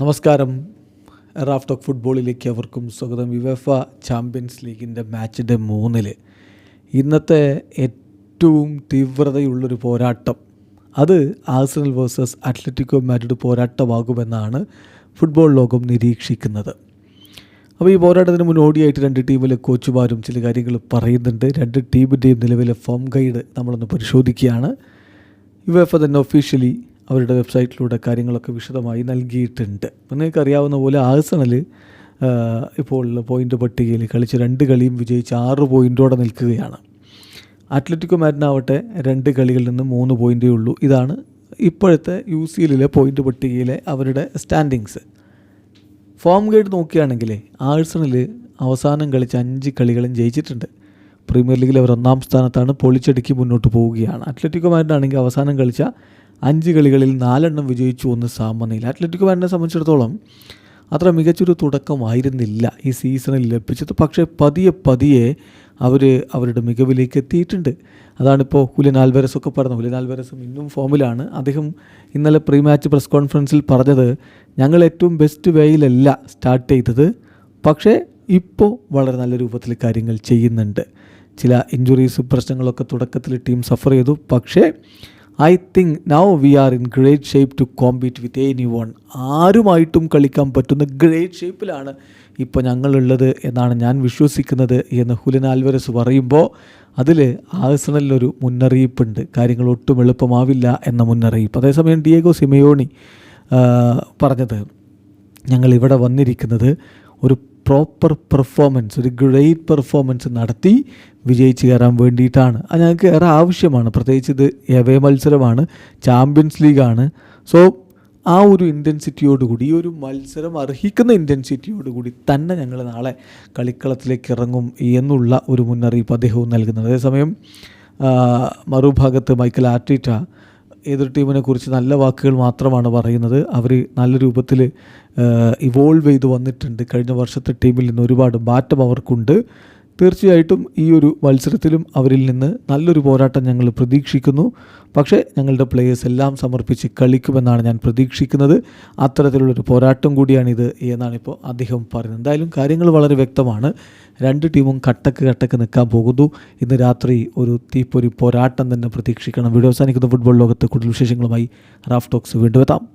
നമസ്കാരം. Raf talk ഫുട്ബോളിലേക്ക് അവർക്കും സ്വാഗതം. യുവഫ ചാമ്പ്യൻസ് ലീഗിന്റെ മാച്ച് ഡേ മൂന്നിൽ ഇന്നത്തെ ഏറ്റവും തീവ്രതയുള്ളൊരു പോരാട്ടം. അത് ആഴ്സണൽ വേഴ്സസ് അത്ലറ്റിക്കോ മാറ്റിഡ് പോരാട്ടമാകുമെന്നാണ് ഫുട്ബോൾ ലോകം നിരീക്ഷിക്കുന്നത്. അപ്പോൾ ഈ പോരാട്ടത്തിന് മുന്നോടിയായിട്ട് രണ്ട് ടീമിലെ കോച്ചുമാരും ചില കാര്യങ്ങൾ പറയുന്നുണ്ട്. രണ്ട് ടീമിന്റെയും നിലവിലെ ഫോം ഗൈഡ് നമ്മളൊന്ന് പരിശോധിക്കുകയാണ്. യുവഫ തന്നെ ഒഫീഷ്യലി അവരുടെ വെബ്സൈറ്റിലൂടെ കാര്യങ്ങളൊക്കെ വിശദമായി നൽകിയിട്ടുണ്ട്. നിങ്ങൾക്ക് അറിയാവുന്ന പോലെ ആഴ്സണൽ ഇപ്പോൾ പോയിന്റ് പട്ടികയിൽ കളിച്ച് രണ്ട് കളിയും വിജയിച്ച് ആറ് പോയിന്റോടെ നിൽക്കുകയാണ്. അത്ലറ്റിക്കോ മാറ്റിനാവട്ടെ രണ്ട് കളികളിൽ നിന്ന് മൂന്ന് പോയിന്റേ ഉള്ളൂ. ഇതാണ് ഇപ്പോഴത്തെ യു സി എല്ലിലെ പോയിന്റ് പട്ടികയിലെ അവരുടെ സ്റ്റാൻഡിങ്സ് ഫോം ഗൈഡ് നോക്കുകയാണെങ്കിൽ ആഴ്സണൽ അവസാനം കളിച്ച അഞ്ച് കളികളും ജയിച്ചിട്ടുണ്ട്. പ്രീമിയർ ലീഗിൽ അവർ ഒന്നാം സ്ഥാനത്താണ് പൊളിച്ചടുക്കി മുന്നോട്ട് പോവുകയാണ്. അത്ലറ്റിക്കോ മാറ്റിനാണെങ്കിൽ അവസാനം കളിച്ച അഞ്ച് കളികളിൽ നാലെണ്ണം വിജയിച്ചു ഒന്ന് സാമനയിൽ അത്ലറ്റിക് മാഡിനെ സംബന്ധിച്ചിടത്തോളം അത്ര മികച്ചൊരു തുടക്കമായിരുന്നില്ല ഈ സീസണിൽ ലഭിച്ചത്. പക്ഷേ പതിയെ പതിയെ അവർ അവരുടെ മികവിലേക്ക് എത്തിയിട്ടുണ്ട്. അതാണിപ്പോൾ ഹുലിൻ ആൽവരസ് ഒക്കെ പറഞ്ഞത്. ഹുലിൻ ആൽവരസും ഇന്നും ഫോമിലാണ്. അദ്ദേഹം ഇന്നലെ പ്രീ മാച്ച് പ്രസ് കോൺഫറൻസിൽ പറഞ്ഞത് ഞങ്ങൾ ഏറ്റവും ബെസ്റ്റ് വേയിലല്ല സ്റ്റാർട്ട് ചെയ്തത്. പക്ഷേ ഇപ്പോൾ വളരെ നല്ല രൂപത്തിൽ കാര്യങ്ങൾ ചെയ്യുന്നുണ്ട്. ചില ഇഞ്ചുറീസ് പ്രശ്നങ്ങളൊക്കെ തുടക്കത്തിൽ ടീം സഫർ ചെയ്തു. പക്ഷേ I think now we are in great shape to compete with any one ആരുമായിട്ടും കളിക്കാൻ പറ്റുന്ന ഗ്രേറ്റ് ഷേപ്പിലാണ് ഇപ്പോൾ ഞങ്ങളുള്ളത് എന്നാണ് ഞാൻ വിശ്വസിക്കുന്നത് എന്ന് ഹുലൻ ആൽവരസ് പറയുമ്പോൾ അതിൽ ആഴ്സണലിലൊരു മുന്നറിയിപ്പുണ്ട്. കാര്യങ്ങൾ ഒട്ടും എളുപ്പമാവില്ല എന്ന മുന്നറിയിപ്പ്. അതേസമയം ഡിയേഗോ സിമയോണി പറഞ്ഞത് ഞങ്ങൾ ഇവിടെ വന്നിരിക്കുന്നത് ഒരു പ്രോപ്പർ പെർഫോമൻസ് ഒരു ഗ്രേറ്റ് പെർഫോമൻസ് നടത്തി വിജയിച്ച് കയറാൻ വേണ്ടിയിട്ടാണ്. അത് ഞങ്ങൾക്ക് ഏറെ ആവശ്യമാണ്. പ്രത്യേകിച്ച് ഇത് എവേ മത്സരമാണ് ചാമ്പ്യൻസ് ലീഗാണ് സോ ആ ഒരു ഇന്റൻസിറ്റിയോടുകൂടി ഈ ഒരു മത്സരം അർഹിക്കുന്ന ഇന്റൻസിറ്റിയോടുകൂടി തന്നെ ഞങ്ങൾ നാളെ കളിക്കളത്തിലേക്ക് ഇറങ്ങും എന്നുള്ള ഒരു മുന്നറിയിപ്പ് അദ്ദേഹവും നൽകുന്നത് അതേസമയം മറുഭാഗത്ത് മൈക്കൽ ആർട്ടിറ്റ എതിർ ടീമിനെ കുറിച്ച് നല്ല വാക്കുകൾ മാത്രമാണ് പറയുന്നത്. അവർ നല്ല രൂപത്തിൽ ഇവോൾവ് ചെയ്ത് വന്നിട്ടുണ്ട്. കഴിഞ്ഞ വർഷത്തെ ടീമിൽ നിന്ന് ഒരുപാട് മാറ്റം അവർക്കുണ്ട്. തീർച്ചയായിട്ടും ഈ ഒരു മത്സരത്തിലും അവരിൽ നിന്ന് നല്ലൊരു പോരാട്ടം ഞങ്ങൾ പ്രതീക്ഷിക്കുന്നു. പക്ഷേ ഞങ്ങളുടെ പ്ലേയേഴ്സ് എല്ലാം സമർപ്പിച്ച് കളിക്കുമെന്നാണ് ഞാൻ പ്രതീക്ഷിക്കുന്നത്. അത്തരത്തിലുള്ളൊരു പോരാട്ടം കൂടിയാണിത് എന്നാണിപ്പോൾ അദ്ദേഹം പറയുന്നത്. എന്തായാലും കാര്യങ്ങൾ വളരെ വ്യക്തമാണ്. രണ്ട് ടീമും കട്ടക്ക് കട്ടക്ക് നിൽക്കാൻ പോകുന്നു. ഇന്ന് രാത്രി ഒരു തീപ്പൊരി പോരാട്ടം തന്നെ പ്രതീക്ഷിക്കണം. വീഡിയോ അവസാനിക്കുന്ന ഫുട്ബോൾ ലോകത്ത് കൂടുതൽ വിശേഷങ്ങളുമായി റാഫ് ടോക്സ് വീണ്ടും എത്താം.